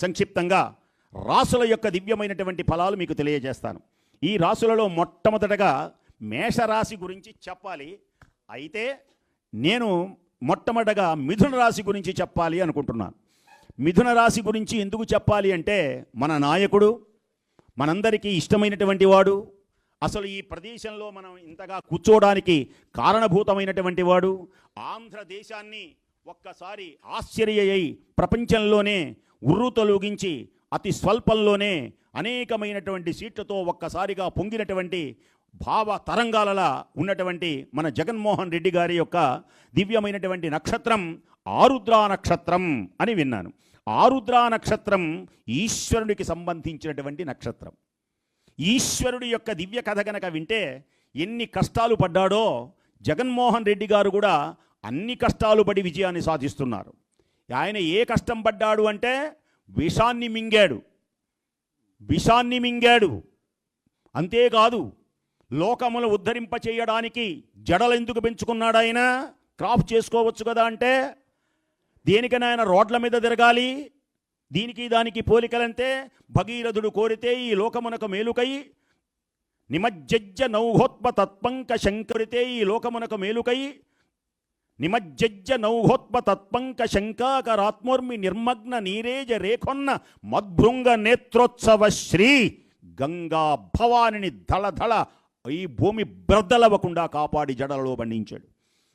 సంక్షిప్తంగా రాసుల యొక్క దివ్యమైనటువంటి ఫలాలు మీకు తెలియజేస్తాను. ఈ రాసులలో మొట్టమొదటగా మేషరాశి గురించి చెప్పాలి. అయితే నేను మొట్టమొదటగా మిథున రాశి గురించి చెప్పాలి అనుకుంటున్నాను. మిథున రాశి గురించి ఎందుకు చెప్పాలి అంటే మన నాయకుడు మనందరికీ ఇష్టమైనటువంటి వాడు అసలు ఈ ప్రదేశంలో మనం ఇంతగా కూర్చోవడానికి కారణభూతమైనటువంటి వాడు ఆంధ్రదేశాన్ని ఒక్కసారి ఆశ్చర్యయ్యి ప్రపంచంలోనే ఉర్రు తొలగించి అతి స్వల్పంలోనే అనేకమైనటువంటి సీట్లతో ఒక్కసారిగా పొంగినటువంటి భావ తరంగాలలా ఉన్నటువంటి మన జగన్మోహన్ రెడ్డి గారి యొక్క దివ్యమైనటువంటి నక్షత్రం ఆరుద్రా నక్షత్రం అని విన్నాను. ఆరుద్రా నక్షత్రం ఈశ్వరుడికి సంబంధించినటువంటి నక్షత్రం. ఈశ్వరుడి యొక్క దివ్య కథ కనుక వింటే ఎన్ని కష్టాలు పడ్డాడో జగన్మోహన్ రెడ్డి గారు కూడా అన్ని కష్టాలు పడి విజయాన్ని సాధిస్తున్నారు. ఆయన ఏ కష్టం పడ్డాడు అంటే విషాన్ని మింగాడు. విషాన్ని మింగాడు. అంతేకాదు లోకములు ఉద్ధరింప చేయడానికి జడలు ఎందుకు పెంచుకున్నాడు ఆయన? క్రాప్ చేసుకోవచ్చు కదా అంటే దేనికైనా ఆయన రోడ్ల మీద తిరగాలి దీనికి దానికి పోలికలంతే భగీరథుడు కోరితే ఈ లోకమునకు మేలుకై నిమజ్జజ్జ నౌహోత్మ తత్పంక శంకరితే ఈ లోకమునకు మేలుకై నిమజ్జజ్జ నౌహోత్మ తత్పంక శంకాకరాత్మోర్మి నిర్మగ్న నీరేజ రేఖొన్న మద్భృంగ నేత్రోత్సవ శ్రీ గంగా భవానిని ధళధళ ఈ భూమి బ్రద్దలవ్వకుండా కాపాడి జడలలో పండించాడు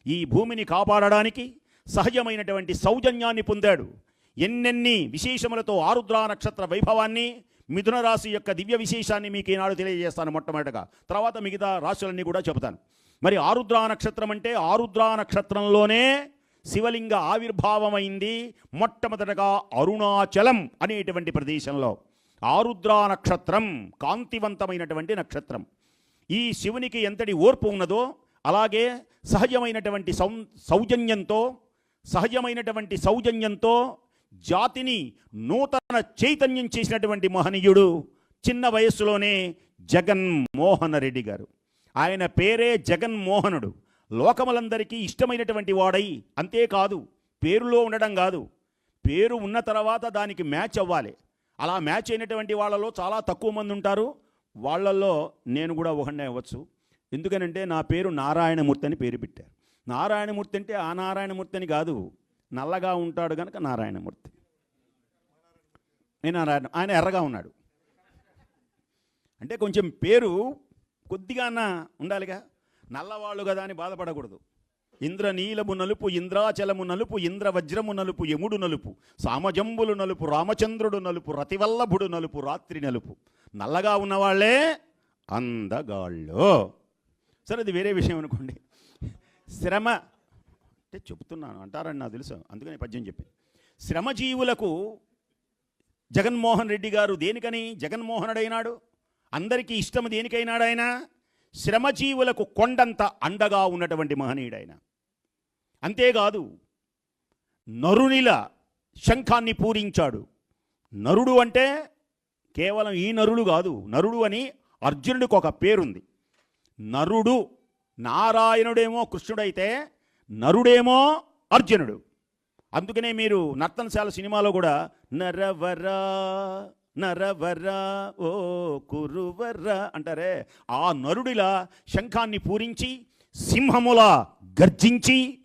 ఈ భూమిని కాపాడడానికి సహజమైనటువంటి సౌజన్యాన్ని పొందాడు. ఎన్నెన్ని విశేషములతో ఆరుద్రా నక్షత్ర వైభవాన్ని మిథున రాశి యొక్క దివ్య విశేషాన్ని మీకు ఈనాడు తెలియజేస్తాను మొట్టమొదటగా. తర్వాత మిగతా రాశులన్నీ కూడా చెబుతాను. మరి ఆరుద్రా నక్షత్రం అంటే ఆరుద్రా నక్షత్రంలోనే శివలింగ ఆవిర్భావమైంది. మొట్టమొదటగా అరుణాచలం అనేటువంటి ప్రదేశంలో. ఆరుద్రా నక్షత్రం కాంతివంతమైనటువంటి నక్షత్రం. ఈ శివునికి ఎంతటి ఓర్పు ఉన్నదో అలాగే సహజమైనటువంటి సౌ సౌజన్యంతో సహజమైనటువంటి సౌజన్యంతో జాతిని నూతన చైతన్యం చేసినటువంటి మహనీయుడు చిన్న వయస్సులోనే జగన్మోహన్ రెడ్డి గారు. ఆయన పేరే జగన్మోహనుడు. లోకములందరికీ ఇష్టమైనటువంటి వాడై అంతేకాదు పేరులో ఉండడం కాదు. పేరు ఉన్న తర్వాత దానికి మ్యాచ్ అవ్వాలి. అలా మ్యాచ్ అయినటువంటి వాళ్ళలో చాలా తక్కువ మంది ఉంటారు. వాళ్ళల్లో నేను కూడా ఒకనే అవ్వచ్చు. ఎందుకనంటే నా పేరు నారాయణమూర్తి అని పేరు పెట్టారు. నారాయణమూర్తి అంటే ఆ నారాయణమూర్తి అని కాదు. నల్లగా ఉంటాడు కనుక నారాయణమూర్తి. నేను నారాయణ ఆయన ఎర్రగా ఉన్నాడు. అంటే కొంచెం పేరు కొద్దిగా అన్న ఉండాలిగా? నల్లవాళ్ళు కదా అని బాధపడకూడదు. ఇంద్ర నీలము నలుపు ఇంద్రాచలము నలుపు ఇంద్ర వజ్రము నలుపు యముడు నలుపు సామజంబులు నలుపు రామచంద్రుడు నలుపు రతివల్లభుడు నలుపు రాత్రి నలుపు. నల్లగా ఉన్నవాళ్ళే అందగాళ్ళు. సరే అది వేరే విషయం అనుకోండి. శ్రమ అంటే చెప్తున్నాను అంటారని నాకు తెలుసు. అందుకని పద్యం చెప్పి శ్రమజీవులకు జగన్మోహన్ రెడ్డి గారు దేనికని జగన్మోహనుడైనాడు? అందరికీ ఇష్టం దేనికైనాడు ఆయన శ్రమజీవులకు కొండంత అండగా ఉన్నటువంటి మహనీయుడైనా. అంతేకాదు నరునిల శంఖాన్ని పూరించాడు. నరుడు అంటే కేవలం ఈ నరుడు కాదు నరుడు అని అర్జునుడికి ఒక పేరుంది. నరుడు నారాయణుడేమో కృష్ణుడైతే నరుడేమో అర్జునుడు. అందుకనే మీరు నర్తనశాల సినిమాలో కూడా నరవరా నరవరా ఓ కురువరా అంటారే. ఆ నరుడిలా శంఖాన్ని పూరించి సింహములా గర్జించి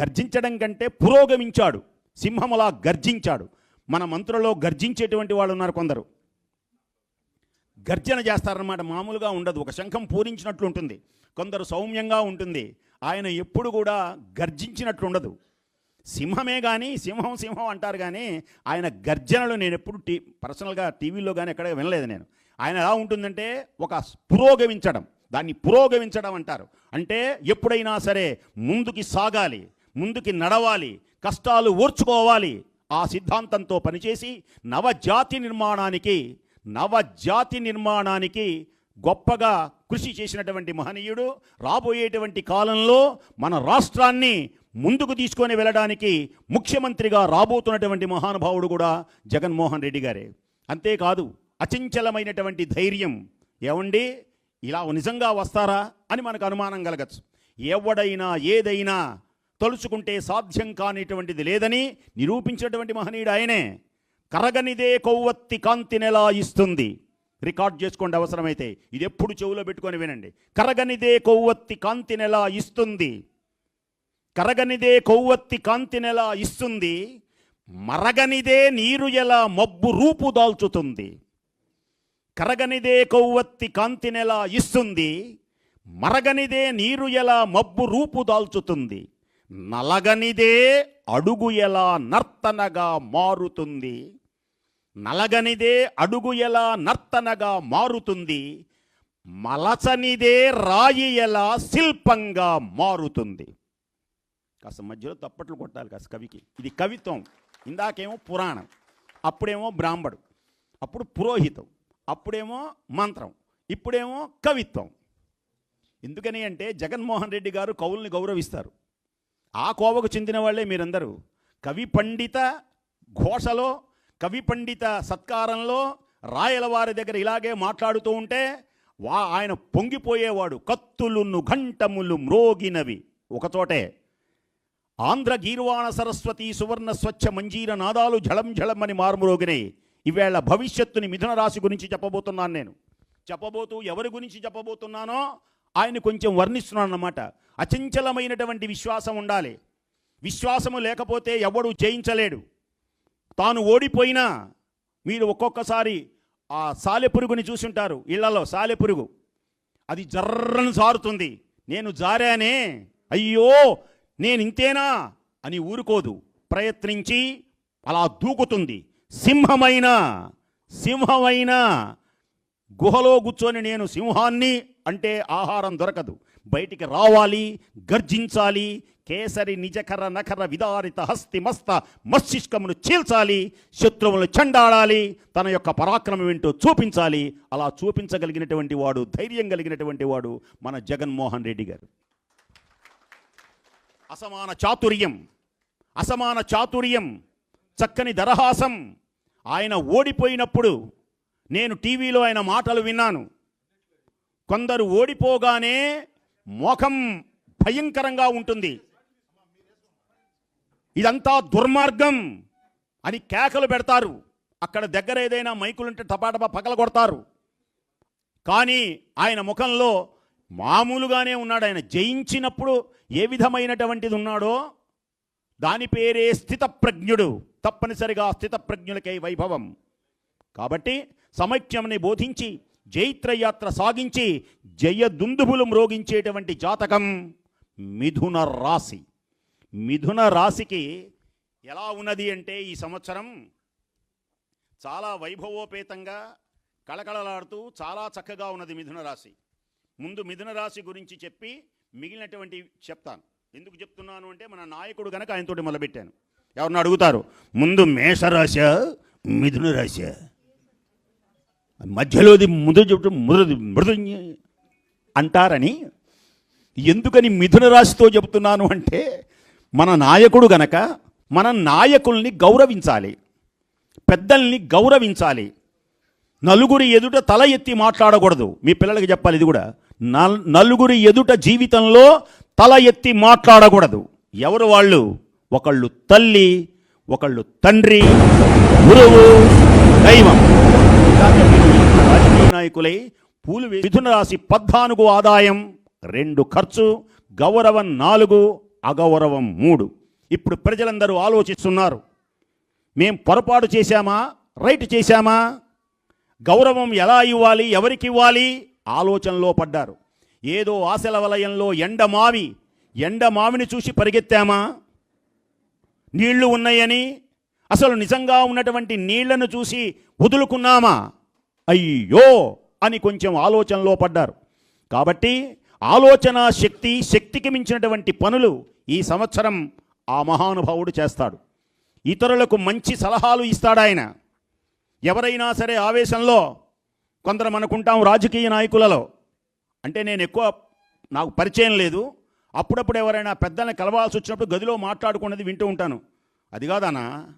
గర్జించడం కంటే పురోగమించాడు. సింహములా గర్జించాడు. మన మంత్రులలో గర్జించేటువంటి వాళ్ళు ఉన్నారు కొందరు. గర్జన చేస్తారన్నమాట. మామూలుగా ఉండదు. ఒక శంఖం పూరించినట్లు ఉంటుంది కొందరు సౌమ్యంగా ఉంటుంది. ఆయన ఎప్పుడు కూడా గర్జించినట్లు ఉండదు సింహమే కానీ సింహం సింహం అంటారు కానీ ఆయన గర్జనలు నేను ఎప్పుడు టీ పర్సనల్గా టీవీలో కానీ ఎక్కడ వినలేదు నేను. ఆయన ఎలా ఉంటుందంటే ఒక పురోగమించడం దాన్ని పురోగమించడం అంటారు. అంటే ఎప్పుడైనా సరే ముందుకి సాగాలి ముందుకి నడవాలి కష్టాలు ఓర్చుకోవాలి ఆ సిద్ధాంతంతో పనిచేసి నవజాతి నిర్మాణానికి నవజాతి నిర్మాణానికి గొప్పగా కృషి చేసినటువంటి మహనీయుడు రాబోయేటువంటి కాలంలో మన రాష్ట్రాన్ని ముందుకు తీసుకొని వెళ్ళడానికి ముఖ్యమంత్రిగా రాబోతున్నటువంటి మహానుభావుడు కూడా జగన్మోహన్ రెడ్డి గారే. అంతేకాదు అచంచలమైనటువంటి ధైర్యం. ఏమండి? ఇలా నిజంగా వస్తారా అని మనకు అనుమానం కలగచ్చు. ఎవడైనా ఏదైనా తలుచుకుంటే సాధ్యం కానిటువంటిది లేదని నిరూపించినటువంటి మహనీయుడు ఆయనే. కరగనిదే కొవ్వొత్తి కాంతి నెలా ఇస్తుంది. రికార్డ్ చేసుకోండి అవసరమైతే. ఇది ఎప్పుడు చెవులో పెట్టుకొని వినండి. కరగనిదే కొవ్వొత్తి కాంతినెలా ఇస్తుంది. కరగనిదే కొవ్వొత్తి కాంతినెలా ఇస్తుంది. మరగనిదే నీరు ఎలా మబ్బు రూపు దాల్చుతుంది. కరగనిదే కొవ్వొత్తి కాంతినెలా ఇస్తుంది. మరగనిదే నీరు ఎలా మబ్బు రూపు దాల్చుతుంది. నలగనిదే అడుగు ఎలా నర్తనగా మారుతుంది. నలగనిదే అడుగు ఎలా నర్తనగా మారుతుంది? మలచనిదే రాయి ఎలా శిల్పంగా మారుతుంది? కాస్త మధ్యలో తప్పట్లు కొట్టాలి కాస్త కవికి. ఇది కవిత్వం. ఇందాకేమో పురాణం. అప్పుడేమో బ్రాహ్మడు. అప్పుడు పురోహితం. అప్పుడేమో మంత్రం. ఇప్పుడేమో కవిత్వం. ఎందుకని అంటే జగన్మోహన్ రెడ్డి గారు కవుల్ని గౌరవిస్తారు. ఆ కోవకు చెందిన వాళ్ళే మీరందరూ. కవి పండిత ఘోషలో కవి పండిత సత్కారంలో రాయల వారి దగ్గర ఇలాగే మాట్లాడుతూ ఉంటే వా ఆయన పొంగిపోయేవాడు. కత్తులును ఘంటములు మ్రోగినవి. ఒకచోటే ఆంధ్ర గీర్వాణ సరస్వతి సువర్ణ స్వచ్ఛ మంజీర నాదాలు ఝళం అని మారుమ్రోగినాయి. ఈవేళ భవిష్యత్తుని మిథున రాశి గురించి చెప్పబోతున్నాను నేను. చెప్పబోతూ ఎవరి గురించి చెప్పబోతున్నానో ఆయన కొంచెం వర్ణిస్తున్నాను అన్నమాట. అచంచలమైనటువంటి విశ్వాసం ఉండాలి. విశ్వాసము లేకపోతే ఎవడు జయించలేడు. తాను ఓడిపోయినా మీరు ఒక్కొక్కసారి ఆ సాలెపురుగుని చూసుంటారు ఇళ్ళలో సాలెపురుగు. అది జర్రను జారుతుంది. నేను జారానే అయ్యో నేను ఇంతేనా అని ఊరుకోదు. ప్రయత్నించి అలా దూకుతుంది. సింహమైన సింహమైన గుహలో కూర్చొని నేను సింహాన్ని అంటే ఆహారం దొరకదు. బయటికి రావాలి గర్జించాలి కేసరి నిజకర నకర విదారిత హస్తి మస్త మస్తిష్కమును చీల్చాలి శత్రువులను చెండాడాలి తన యొక్క పరాక్రమం ఏంటో చూపించాలి. అలా చూపించగలిగినటువంటి వాడు ధైర్యం కలిగినటువంటి వాడు మన జగన్మోహన్ రెడ్డి గారు. అసమాన చాతుర్యం అసమాన చాతుర్యం చక్కని దరహాసం. ఆయన ఓడిపోయినప్పుడు నేను టీవీలో ఆయన మాటలు విన్నాను. కొందరు ఓడిపోగానే మోఖం భయంకరంగా ఉంటుంది. ఇదంతా దుర్మార్గం అని కేకలు పెడతారు. అక్కడ దగ్గర ఏదైనా మైకులుంటే టపాటపా పగల కొడతారు. కానీ ఆయన ముఖంలో మామూలుగానే ఉన్నాడు. ఆయన జయించినప్పుడు ఏ విధమైనటువంటిది ఉన్నాడో దాని పేరే స్థితప్రజ్ఞుడు. తప్పనిసరిగా స్థితప్రజ్ఞులకై వైభవం. కాబట్టి సమైక్యంని బోధించి జైత్రయాత్ర సాగించి జయదుందుబులు మ్రోగించేటువంటి జాతకం మిథున రాశి. మిథున రాశికి ఎలా ఉన్నది అంటే ఈ సంవత్సరం చాలా వైభవోపేతంగా కళకళలాడుతూ చాలా చక్కగా ఉన్నది మిథున రాశి. ముందు మిథున రాశి గురించి చెప్పి మిగిలినటువంటి చెప్తాను. ఎందుకు చెప్తున్నాను అంటే మన నాయకుడు గనక ఆయనతోటి మొదలుపెట్టాను. ఎవరిని అడుగుతారు ముందు మేషరాశ మిథున రాశ మధ్యలోది ముదు చెప్పడం మృదు మృదు అంటారని ఎందుకని మిథున రాశితో చెబుతున్నాను అంటే మన నాయకుడు గనక మన నాయకుల్ని గౌరవించాలి పెద్దల్ని గౌరవించాలి నలుగురి ఎదుట తల ఎత్తి మాట్లాడకూడదు. మీ పిల్లలకి చెప్పాలి ఇది కూడా. నల్- నలుగురి ఎదుట జీవితంలో తల ఎత్తి మాట్లాడకూడదు. ఎవరు వాళ్ళు? ఒకళ్ళు తల్లి ఒకళ్ళు తండ్రి గురువు దైవం. నాయకులై పూలు మిథున రాశి పద్నాలుగు ఆదాయం రెండు ఖర్చు గౌరవం నాలుగు అగౌరవం మూడు. ఇప్పుడు ప్రజలందరూ ఆలోచిస్తున్నారు. మేం పొరపాటు చేశామా? రైట్ చేశామా? గౌరవం ఎలా ఇవ్వాలి? ఎవరికి ఇవ్వాలి? ఆలోచనలో పడ్డారు. ఏదో ఆశల వలయంలో ఎండమావి ఎండమావిని చూసి పరిగెత్తామా? నీళ్ళు ఉన్నాయని అసలు నిజంగా ఉన్నటువంటి నీళ్ళను చూసి వదులుకున్నామా? అయ్యో అని కొంచెం ఆలోచనలో పడ్డారు. కాబట్టి ఆలోచన శక్తి శక్తికి మించినటువంటి పనులు ఈ సంవత్సరం ఆ మహానుభావుడు చేస్తాడు. ఇతరులకు మంచి సలహాలు ఇస్తాడు ఆయన. ఎవరైనా సరే ఆవేశంలో కొందరు మనకుంటాం రాజకీయ నాయకులలో. అంటే నేను ఎక్కువ నాకు పరిచయం లేదు. అప్పుడప్పుడు ఎవరైనా పెద్దల్ని కలవాల్సి వచ్చినప్పుడు గదిలో మాట్లాడుకున్నది వింటూ ఉంటాను. అది కాదనా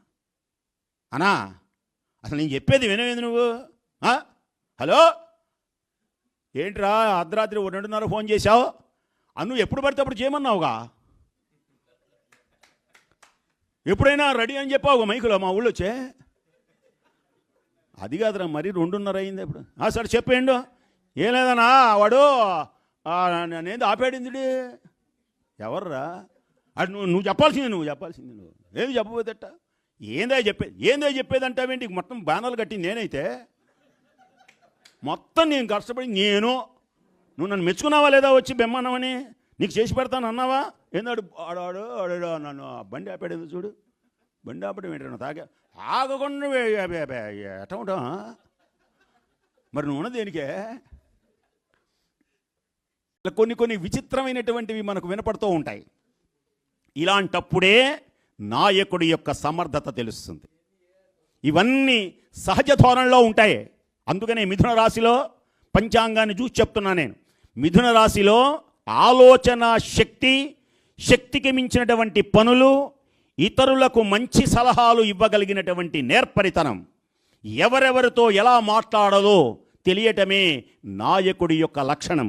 అనా అసలు నేను చెప్పేది వినవేది నువ్వు? హలో? ఏంట్రా అర్ధరాత్రి రెండున్నర ఫోన్ చేశావు? అన్ను ఎప్పుడు పడితే అప్పుడు చేయమన్నావుగా? ఎప్పుడైనా రెడీ అని చెప్పావు మైకులో మా ఊళ్ళో వచ్చే? అది కాదురా మరి రెండున్నర అయింది ఇప్పుడు ఆ సరే చెప్పేయండు ఏం లేదన్నా వాడు నేను ఆపేడింది? ఎవర్రా? అటు నువ్వు నువ్వు చెప్పాల్సింది నువ్వు చెప్పాల్సింది నువ్వు. ఏది చెప్పబోదట ఏందా చెప్పేది? ఏందో చెప్పేది అంటావేంటి మొత్తం బ్యానర్లు కట్టింది నేనైతే. మొత్తం నేను కష్టపడి నేను నువ్వు నన్ను మెచ్చుకున్నావా లేదా వచ్చి బెమ్మన్నావని? నీకు చేసి పెడతాను అన్నావా? ఏందాడు? ఆడాడు ఆడాడు నన్ను ఆ బండి ఆపాడు చూడు. బండి ఆపడం ఏంటన్నా తాగా ఆగకుండా ఎట ఉంటాం మరి నువ్వు దేనికే? ఇలా కొన్ని కొన్ని విచిత్రమైనటువంటివి మనకు వినపడుతూ ఉంటాయి. ఇలాంటప్పుడే నాయకుడి యొక్క సమర్థత తెలుస్తుంది. ఇవన్నీ సహజ ధోరణిలో ఉంటాయి. అందుకనే మిథున రాశిలో పంచాంగాన్ని చూసి చెప్తున్నా నేను. మిథున రాశిలో ఆలోచన శక్తి శక్తికి మించినటువంటి పనులు ఇతరులకు మంచి సలహాలు ఇవ్వగలిగినటువంటి నేర్పరితనం. ఎవరెవరితో ఎలా మాట్లాడాలో తెలియటమే నాయకుడి యొక్క లక్షణం.